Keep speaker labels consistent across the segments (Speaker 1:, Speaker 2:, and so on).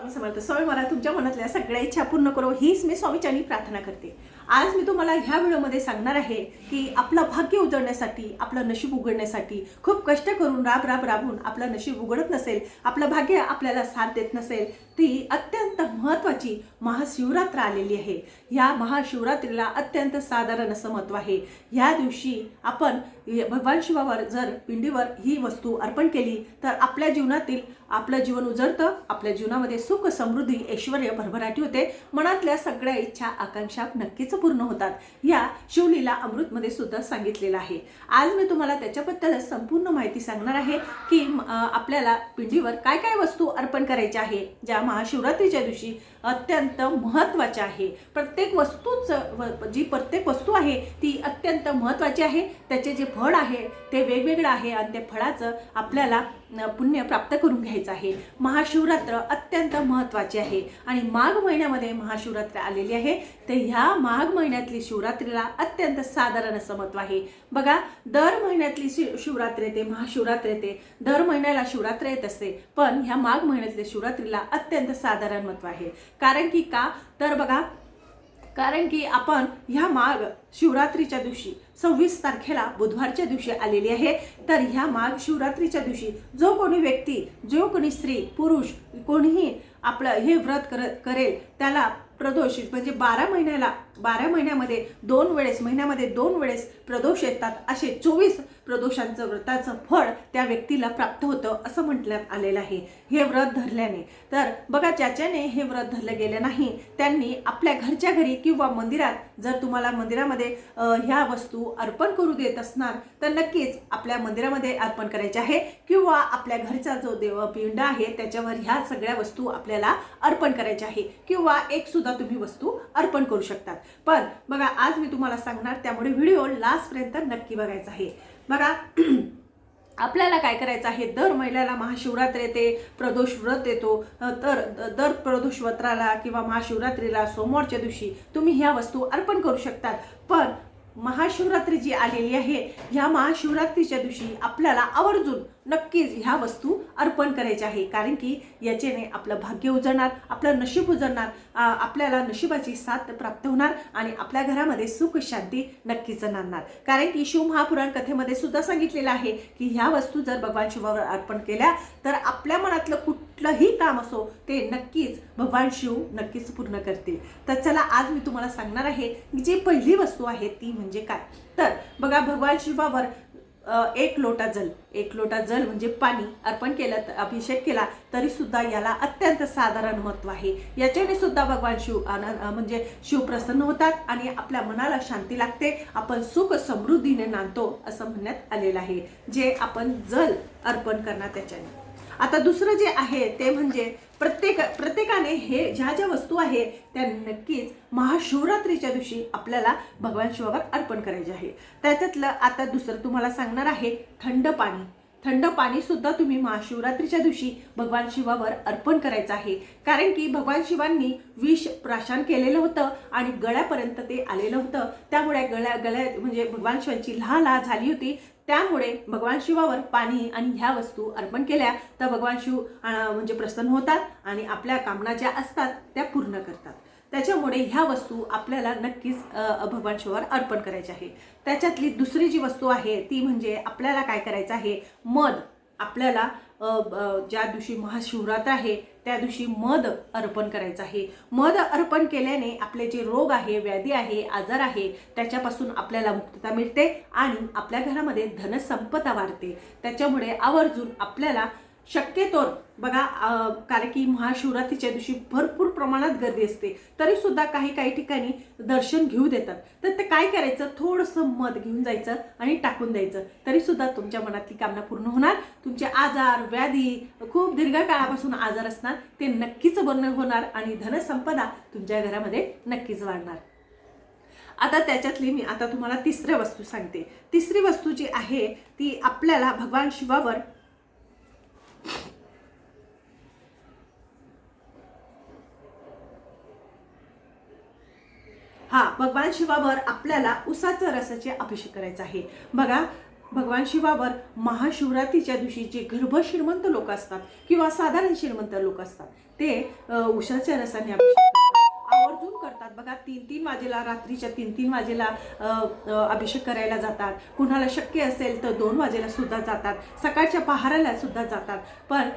Speaker 1: स्वामी समर्थ. स्वामी मला तुमच्या मनातल्या सगळ्या इच्छा पूर्ण करो हीच मी स्वामीच्यानी प्रार्थना करते. आज मी तुम्हाला ह्या व्हिडिओमध्ये सांगणार आहे की आपलं भाग्य उजळण्यासाठी आपलं नशीब उघडण्यासाठी खूप कष्ट करून राब राब राबून आपलं नशीब उघडत नसेल आपलं भाग्य आपल्याला साथ देत नसेल ती अत्यंत महत्त्वाची महाशिवरात्र आलेली आहे. ह्या महाशिवरात्रीला अत्यंत साधारण असं महत्त्व आहे. ह्या दिवशी आपण भगवान शिवावर जर पिंडीवर ही वस्तू अर्पण केली तर आपल्या जीवनातील आपलं जीवन उजळतं आपल्या जीवनामध्ये सुख समृद्धी ऐश्वर भरभराटी होते. मनातल्या सगळ्या इच्छा आकांक्षा नक्कीच पूर्ण होतात. या शिवलीला अमृतमध्ये सुद्धा सांगितलेलं आहे. आज मी तुम्हाला त्याच्याबद्दल संपूर्ण माहिती सांगणार आहे की आपल्याला पिंडीवर काय काय वस्तू अर्पण करायच्या आहे ज्या महाशिवरात्रीच्या दिवशी अत्यंत महत्त्वाच्या आहे. प्रत्येक वस्तूचं व- जी प्रत्येक वस्तू आहे ती अत्यंत महत्त्वाची आहे. त्याचे जे फळ आहे ते वेगवेगळं आहे आणि त्या फळाचं आपल्याला पुण्य प्राप्त करून घ्यायचं आहे. महाशिवरात्र अत्यंत महत्त्वाची आहे. आणि माघ महिन्यामध्ये महाशिवरात्र आलेली आहे. तर ह्या माघ महिन्यातली शिवरात्रीला अत्यंत साधारण असं महत्त्व आहे. बघा दर महिन्यातली शि शिवरात्र येते महाशिवरात्र येते. दर महिन्याला शिवरात्र येत असते. पण ह्या माघ महिन्यातल्या शिवरात्रीला अत्यंत साधारण महत्त्व आहे. कारण की का? तर बघा कारण की आपण ह्या माग शिवरात्रीच्या दिवशी सव्वीस तारखेला बुधवारच्या दिवशी आलेली आहे. तर ह्या माग शिवरात्रीच्या दिवशी जो कोणी व्यक्ती जो कोणी स्त्री पुरुष कोणीही आपलं हे व्रत करत करेल त्याला प्रदोष म्हणजे बारा महिन्याला बारा महिन्यामध्ये दोन वेळेस महिन्यामध्ये दोन वेळेस प्रदोष येतात. असे चोवीस प्रदोषांचं व्रताचं फळ त्या व्यक्तीला प्राप्त होतं असं म्हटण्यात आलेलं आहे. हे व्रत धरल्याने. तर बघा ज्याच्याने हे व्रत धरलं गेलं नाही त्यांनी आपल्या घरच्या घरी किंवा मंदिरात जर तुम्हाला मंदिरामध्ये ह्या वस्तू अर्पण करू देत असणार तर नक्कीच आपल्या मंदिरामध्ये अर्पण करायचे आहे. किंवा आपल्या घरचा जो देव पिंड आहे त्याच्यावर ह्या सगळ्या वस्तू आपल्याला अर्पण करायच्या आहे. किंवा एक सुद्धा तुम्ही वस्तू अर्पण करू शकतात. पण बघा आज मी तुम्हाला सांगणार त्यामुळे व्हिडिओ लास्टपर्यंत नक्की बघायचा आहे. बघा आपल्याला काय करायचं आहे? दर महिन्याला महाशिवरात्र येते प्रदोष व्रत येतो. तर दर प्रदोष व्रताला किंवा महाशिवरात्रीला सोमवारच्या दिवशी तुम्ही ह्या वस्तू अर्पण करू शकतात. पण महाशिवरात्री जी आलेली आहे. ह्या महाशिवरात्रीच्या दिवशी आपल्याला आवर्जून नक्कीच ह्या वस्तू अर्पण करायच्या आहे. कारण की याच्याने आपलं भाग्य उजळणार आपलं नशीब उजळणार आपल्याला नशिबाची साथ प्राप्त होणार आणि आपल्या घरामध्ये सुख शांती नक्कीच नांदणार कारण की शिव महापुराण कथेमध्ये सुद्धा सांगितलेलं आहे की ह्या वस्तू जर भगवान शिवावर अर्पण केल्या तर आपल्या मनातलं कुठलंही काम असो ते नक्कीच भगवान शिव नक्कीच पूर्ण करतील. तर चला आज मी तुम्हाला सांगणार आहे की जी पहिली वस्तू आहे ती म्हणजे काय? तर बघा भगवान शिवावर एक लोटा जल एक लोटा जल म्हणजे पाणी अर्पण केलं तर अभिषेक केला तरी सुद्धा याला अत्यंत साधारण महत्त्व आहे. याच्याने सुद्धा भगवान शिव आनंद म्हणजे शिव प्रसन्न होतात आणि आपल्या मनाला शांती लागते. आपण सुख समृद्धीने नांदतो असं म्हणण्यात आलेलं आहे. जे आपण जल अर्पण करणार त्याच्याने. आता दुसरं जे आहे ते म्हणजे प्रत्येक प्रत्येकाने हे ज्या ज्या वस्तू आहे त्या नक्कीच महाशिवरात्रीच्या दिवशी आपल्याला भगवान शिवावर अर्पण करायचे आहे. त्याच्यातलं आता दुसरं तुम्हाला सांगणार आहे थंड पाणी. थंड पाणीसुद्धा तुम्ही महाशिवरात्रीच्या दिवशी भगवान शिवावर अर्पण करायचं आहे. कारण की भगवान शिवांनी विष प्राशन केलेलं होतं आणि गळ्यापर्यंत ते आलेलं होतं. त्यामुळे गळ्या गळ्या म्हणजे भगवान शिवांची लहा लहा झाली होती. त्यामुळे भगवान शिवावर पाणी आणि ह्या वस्तू अर्पण केल्या तर भगवान शिव म्हणजे प्रसन्न होतात आणि आपल्या कामना ज्या असतात त्या पूर्ण करतात. त्याच्यामुळे ह्या वस्तू आपल्याला नक्कीच भगवान शिवावर अर्पण करायची आहे. त्याच्यातली दुसरी जी वस्तू आहे ती म्हणजे आपल्याला काय करायचं आहे? मध. आपल्याला ज्या दिवशी महाशिवरात्र आहे त्या दिवशी मध अर्पण करायचं आहे. मध अर्पण केल्याने आपले जे रोग आहे व्याधी आहे आजार आहे त्याच्यापासून आपल्याला मुक्तता मिळते आणि आपल्या घरामध्ये धनसंपदा वाढते. त्याच्यामुळे आवर्जून आपल्याला शक्यतोर बघा कारण की महाशिवरात्रीच्या दिवशी भरपूर प्रमाणात गर्दी असते तरी सुद्धा काही काही ठिकाणी दर्शन घेऊ देतात. तर ते काय करायचं? थोडंसं मध घेऊन जायचं आणि टाकून द्यायचं. तरी सुद्धा तुमच्या मनातली कामना पूर्ण होणार. तुमचे आजार व्याधी खूप दीर्घकाळापासून आजार असणार ते नक्कीच बंद होणार आणि धनसंपदा तुमच्या घरामध्ये नक्कीच वाढणार. आता त्याच्यातली मी आता तुम्हाला तिसऱ्या वस्तू सांगते. तिसरी वस्तू जी आहे ती आपल्याला भगवान शिवावर हा भगवान शिवावर आपल्याला उसाचं रसाचे अभिषेक करायचा आहे. बघा भगवान शिवावर महाशिवरात्रीच्या दिवशी जे गर्भ श्रीमंत लोक असतात किंवा साधारण श्रीमंत लोक असतात ते अ, उसाच्या रसाने अभिषेक बघा तीन तीन वाजेला रात्रीच्या तीन तीन वाजेला अभिषेक करायला जातात. कुणाला शक्य असेल तर दोन वाजेला सुद्धा जातात. सकाळच्या पहाराला सुद्धा जातात. पण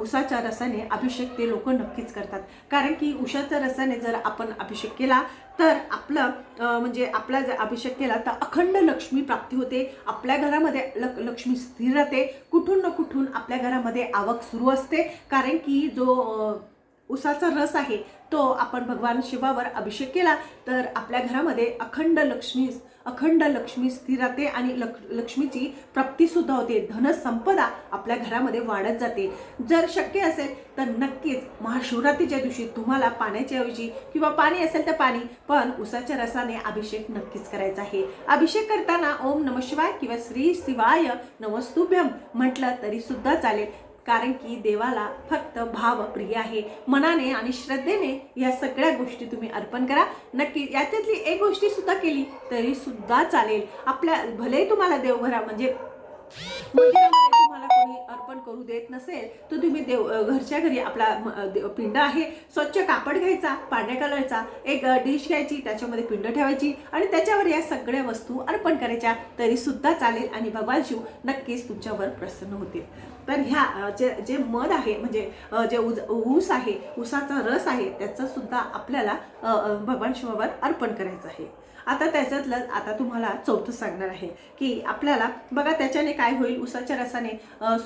Speaker 1: उसाच्या रसाने अभिषेक ते लोक नक्कीच करतात. कारण की उषाच्या रसाने जर आपण अभिषेक केला तर आपलं म्हणजे आपला जर अभिषेक केला तर अखंड लक्ष्मी प्राप्ती होते. आपल्या घरामध्ये लक लक्ष्मी स्थिर राहते. कुठून ना कुठून आपल्या घरामध्ये आवक सुरू असते. कारण की जो उसाचा रस आहे तो आपण भगवान शिवावर अभिषेक केला तर आपल्या घरामध्ये अखंड लक्ष्मी अखंड लक्ष्मी स्थिर राहते आणि लक लक्ष्मीची प्राप्तीसुद्धा होते. धनसंपदा आपल्या घरामध्ये वाढत जाते. जर शक्य असेल तर नक्कीच महाशिवरात्रीच्या दिवशी तुम्हाला पाण्याच्या ऐवजी किंवा पाणी असेल तर पाणी पण उसाच्या रसाने अभिषेक नक्कीच करायचा आहे. अभिषेक करताना ओम नम शिवाय किंवा श्री शिवाय नमस्तुभ्यम म्हटलं तरी सुद्धा चालेल. कारण की देवाला फक्त भाव प्रिय आहे. मनाने आणि श्रद्धेने या सगळ्या गोष्टी तुम्ही अर्पण करा. नक्की याच्यातली एक गोष्टी सुद्धा केली तरी सुद्धा चालेल. आपल्या भले तुम्हाला देवघरा म्हणजे मंदिरामध्ये तुम्हाला कोणी अर्पण करू देत नसेल तर तुम्ही देव घरच्या घरी आपला पिंड आहे. स्वच्छ कापड घ्यायचा पांढऱ्या कलरचा एक डिश घ्यायची त्याच्यामध्ये पिंड ठेवायची आणि त्याच्यावर या सगळ्या वस्तू अर्पण करायच्या तरी सुद्धा चालेल आणि भगवान शिव नक्कीच तुमच्यावर प्रसन्न होतील. तर ह्या जे जे मध आहे म्हणजे जे उज ऊस आहे ऊसाचा रस आहे त्याचं सुद्धा आपल्याला भगवान शिवावर अर्पण करायचं आहे. आता त्याच्यातलं आता तुम्हाला चौथं सांगणार आहे की आपल्याला बघा त्याच्याने काय होईल उसाच्या रसाने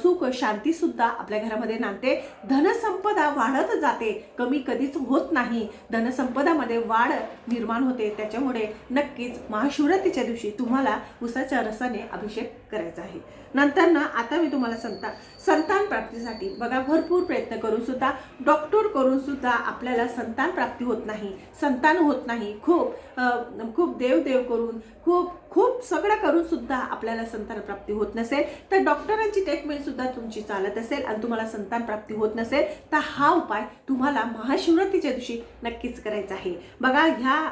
Speaker 1: सुख शांती सुद्धा आपल्या घरामध्ये नांदते. धनसंपदा वाढत जाते कमी कधीच होत नाही. धनसंपदामध्ये वाढ निर्माण होते त्याच्यामुळे नक्कीच महाशिवरात्रीच्या दिवशी तुम्हाला उसाच्या रसाने अभिषेक करायचा आहे. नंतर ना आता मी तुम्हाला सांगता संतान प्राप्तीसाठी बघा भरपूर प्रयत्न करून सुद्धा डॉक्टर करून सुद्धा आपल्याला संतान प्राप्ती होत नाही. संतान होत नाही. खूप खूप देवदेव करून खूप खूप सगळं करून सुद्धा आपल्याला संतान प्राप्ती होत नसेल तर डॉक्टरांची ट्रीटमेंट सुद्धा तुमची चालत असेल आणि तुम्हाला संतान प्राप्ती होत नसेल तर हा उपाय तुम्हाला महाशिवरात्रीच्या दिवशी नक्कीच करायचा आहे. बघा ह्या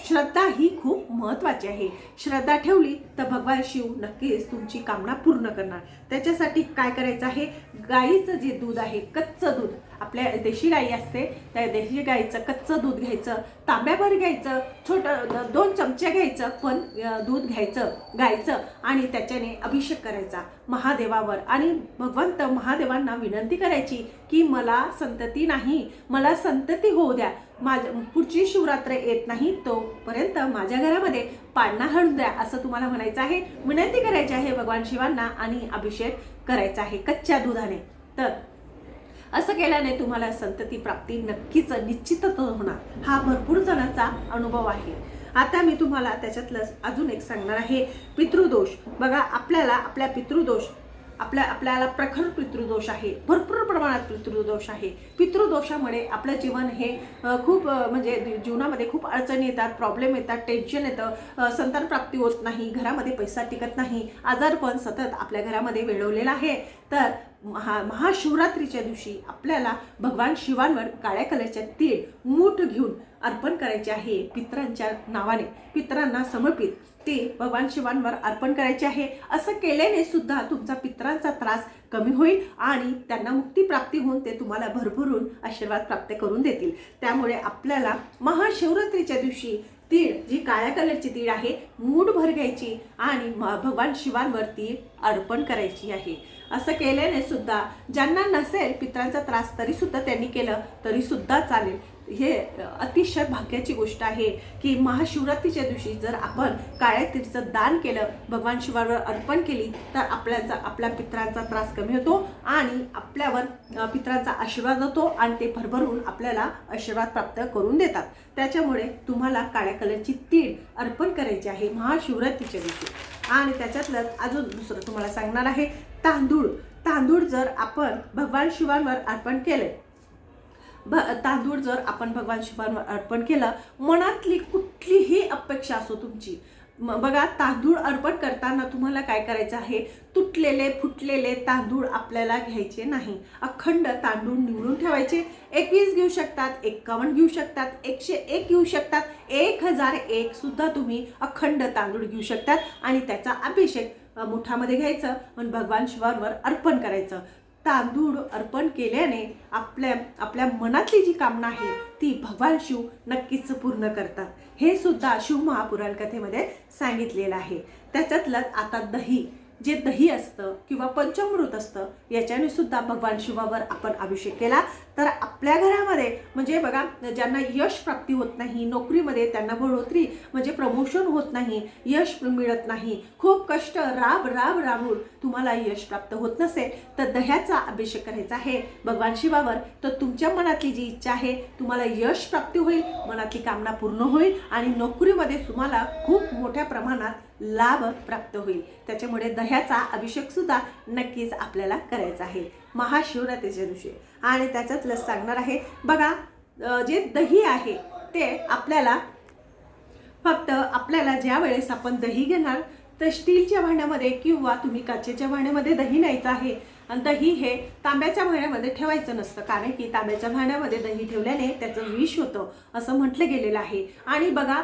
Speaker 1: श्रद्धा ही खूप महत्त्वाची आहे. श्रद्धा ठेवली तर भगवान शिव नक्कीच तुमची कामना पूर्ण करणार. त्याच्यासाठी काय करायचं आहे? गाईचं जे दूध आहे कच्चं दूध. आपल्या देशी गाई असते त्या देशी गाईचं कच्चं दूध घ्यायचं तांब्याभर घ्यायचं छोटं दोन चमचे घ्यायचं पण दूध घ्यायचं गायचं आणि त्याच्याने अभिषेक करायचा महादेवावर. आणि भगवंत महादेवांना विनंती करायची की मला संतती नाही मला संतती होऊ द्या. माझ्या पुढची शिवरात्र येत नाही तोपर्यंत माझ्या घरामध्ये पाळणा हळून द्या असं तुम्हाला म्हणायचं आहे. विनंती करायची आहे भगवान शिवांना आणि अभिषेक करायचा आहे कच्च्या दुधाने. तर असं केल्याने तुम्हाला संतती प्राप्ती नक्कीच निश्चितच होणार. हा भरपूर जणांचा अनुभव आहे. आता मी तुम्हाला त्याच्यातलं अजून एक सांगणार आहे. पितृदोष. बघा आपल्याला आपल्या पितृदोष आपल्या आपल्याला प्रखर पितृदोष आहे. भरपूर प्रमाणात पितृदोष आहे. पितृदोषामुळे आपलं जीवन हे खूप म्हणजे जीवनामध्ये खूप अडचणी येतात प्रॉब्लेम येतात टेन्शन येतं. संतान प्राप्ती होत नाही घरामध्ये पैसा टिकत नाही. आजारपण सतत आपल्या घरामध्ये वेळवलेला आहे. तर महा महाशिवरात्रीच्या दिवशी आपल्याला भगवान शिवांवर काळ्या कलरच्या तीळ मूठ घेऊन अर्पण करायचे आहे पित्रांच्या नावाने. पित्रांना समर्पित ते भगवान शिवांवर अर्पण करायचे आहे. असं केल्याने सुद्धा तुमचा पित्रांचा त्रास कमी होईल आणि त्यांना मुक्ती प्राप्ती होऊन ते तुम्हाला भरभरून आशीर्वाद प्राप्त करून देतील. त्यामुळे आपल्याला महाशिवरात्रीच्या दिवशी तीळ जी काळ्या कलरची तीळ आहे मूठ भर घ्यायची आणि म- भगवान शिवांवर तीळ अर्पण करायची आहे. असं केल्याने सुद्धा ज्यांना नसेल पित्रांचा त्रास तरी सुद्धा त्यांनी केलं तरी सुद्धा चालेल. हे अतिशय भाग्याची गोष्ट आहे की महाशिवरात्रीच्या दिवशी जर आपण काळ्या तीरचं दान केलं भगवान शिवावर अर्पण केली तर आपल्याचा आपल्या पित्रांचा त्रास कमी होतो आणि आपल्यावर पित्रांचा आशीर्वाद होतो आणि ते भरभरून आपल्याला आशीर्वाद प्राप्त करून देतात. त्याच्यामुळे तुम्हाला काळ्या कलरची तीळ अर्पण करायची आहे महाशिवरात्रीच्या दिवशी. आणि त्याच्यातलं अजून दुसरं तुम्हाला सांगणार आहे तांदूळ. तांदूळ जर आपण भगवान शिवांवर अर्पण केले भ तांदूळ जर आपण भगवान शिवांवर अर्पण केलं मनातली कुठलीही अपेक्षा असो तुमची बघा तांदूळ अर्पण करताना तुम्हाला काय करायचं आहे? तुटलेले फुटलेले तांदूळ आपल्याला घ्यायचे नाही. अखंड तांदूळ निवडून ठेवायचे. एकवीस घेऊ शकतात एक्कावन्न घेऊ शकतात एकशे एक घेऊ शकतात एक हजार एक सुद्धा तुम्ही अखंड तांदूळ घेऊ शकतात आणि त्याचा अभिषेक मुठामध्ये घ्यायचं आणि भगवान शिवावर अर्पण करायचं. तांदूळ अर्पण केल्याने आपल्या आपल्या मनातली जी कामना आहे ती भगवान शिव नक्कीच पूर्ण करतात. हे सुद्धा शिव महापुराण कथेमध्ये सांगितलेलं आहे. त्याच्यातलं आता दही. जे दही असतं किंवा पंचामृत असतं याच्याने सुद्धा भगवान शिवावर आपण अभिषेक केला. तर आपल्या घरामध्ये म्हणजे बघा ज्यांना यश प्राप्ती होत नाही नोकरीमध्ये त्यांना बढोतरी म्हणजे प्रमोशन होत नाही यश मिळत नाही खूप कष्ट राब राब राबून तुम्हाला यश प्राप्त होत नसेल तर दह्याचा अभिषेक करायचा आहे. भगवान शिवावर तर तुमच्या मनातली जी इच्छा आहे तुम्हाला यश प्राप्ती होईल मनातली कामना पूर्ण होईल आणि नोकरीमध्ये तुम्हाला खूप मोठ्या प्रमाणात लाभ प्राप्त होईल. त्याच्यामुळे दह्याचा अभिषेक सुद्धा नक्कीच आपल्याला करायचा आहे. महाशिवरात्रीच्या दिवशी. आणि त्याच्यातलं सांगणार आहे. बघा जे दही आहे ते आपल्याला फक्त आपल्याला ज्या वेळेस आपण दही घेणार तर स्टीलच्या भांड्यामध्ये किंवा तुम्ही काचेच्या भांड्यामध्ये दही न्यायचं आहे. आणि दही हे तांब्याच्या भांड्यामध्ये ठेवायचं नसतं. कारण की तांब्याच्या भांड्यामध्ये दही ठेवल्याने त्याचं विष होतं असं म्हटलं गेलेलं आहे. आणि बघा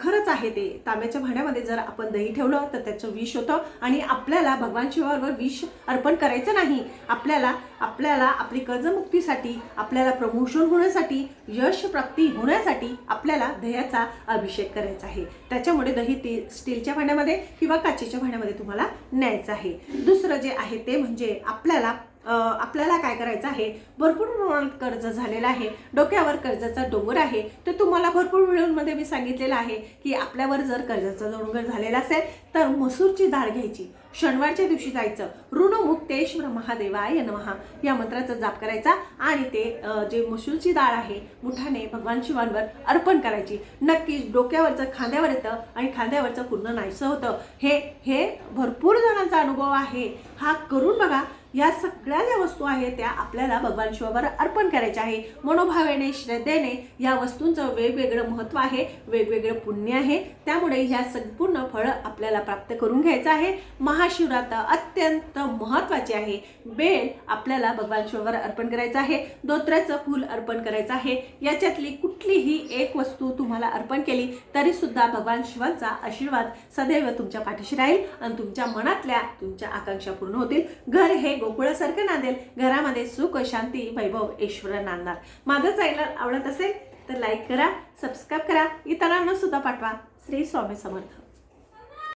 Speaker 1: खरंच आहे ते. तांब्याच्या भांड्यामध्ये जर आपण दही ठेवलं तर त्याचं विष होतं. आणि आपल्याला भगवान शिवावर विष अर्पण करायचं नाही. आपल्याला आपल्याला आपली कर्जमुक्तीसाठी आपल्याला प्रमोशन होण्यासाठी यश प्राप्ती होण्यासाठी आपल्याला दह्याचा अभिषेक करायचा आहे. त्याच्यामुळे दही ते स्टीलच्या भांड्यामध्ये किंवा काचेच्या भांड्यामध्ये तुम्हाला न्यायचं आहे. दुसरं जे आहे ते म्हणजे आपल्याला आपल्याला काय करायचं आहे? भरपूर प्रमाणात कर्ज झालेलं आहे. डोक्यावर कर्जाचा डोंगर आहे. तर तुम्हाला भरपूर व्हिडिओमध्ये मी सांगितलेलं आहे की आपल्यावर जर कर्जाचा डोंगर झालेला असेल तर मसूरची डाळ घ्यायची. शनिवारच्या दिवशी जायचं. ऋणमुक्तेश्वर महादेवाय नमहा या मंत्राचा जाप करायचा आणि ते जे मसूरची डाळ आहे मुठाने भगवान शिवांवर अर्पण करायची. नक्कीच डोक्यावरचं खांद्यावर येतं आणि खांद्यावरचं पूर्ण नाहीसं होतं. हे हे भरपूर जणांचा अनुभव आहे. हा करून बघा. या सगळ्या ज्या वस्तू आहेत त्या आपल्याला भगवान शिवावर अर्पण करायच्या आहे. मनोभावेने श्रद्धेने या वस्तूंचं वेगवेगळं महत्त्व आहे वेगवेगळं पुण्य आहे. त्यामुळे ह्या संपूर्ण फळं आपल्याला प्राप्त करून घ्यायचं आहे. महाशिवरात्र अत्यंत महत्त्वाचे आहे. बेल आपल्याला भगवान शिवावर अर्पण करायचं आहे. दोत्राचं फूल अर्पण करायचं आहे. याच्यातली कुठलीही एक वस्तू तुम्हाला अर्पण केली तरीसुद्धा भगवान शिवांचा आशीर्वाद सदैव तुमच्या पाठीशी राहील आणि तुमच्या मनातल्या तुमच्या आकांक्षा पूर्ण होतील. घर हे गोकुळासारखं नांदेल. घरामध्ये सुख शांती वैभव ऐश्वर नांदणार. माझं चॅनल आवडत असेल तर लाईक करा सबस्क्राईब करा. इतरांना सुद्धा पाठवा. श्री स्वामी समर्थ.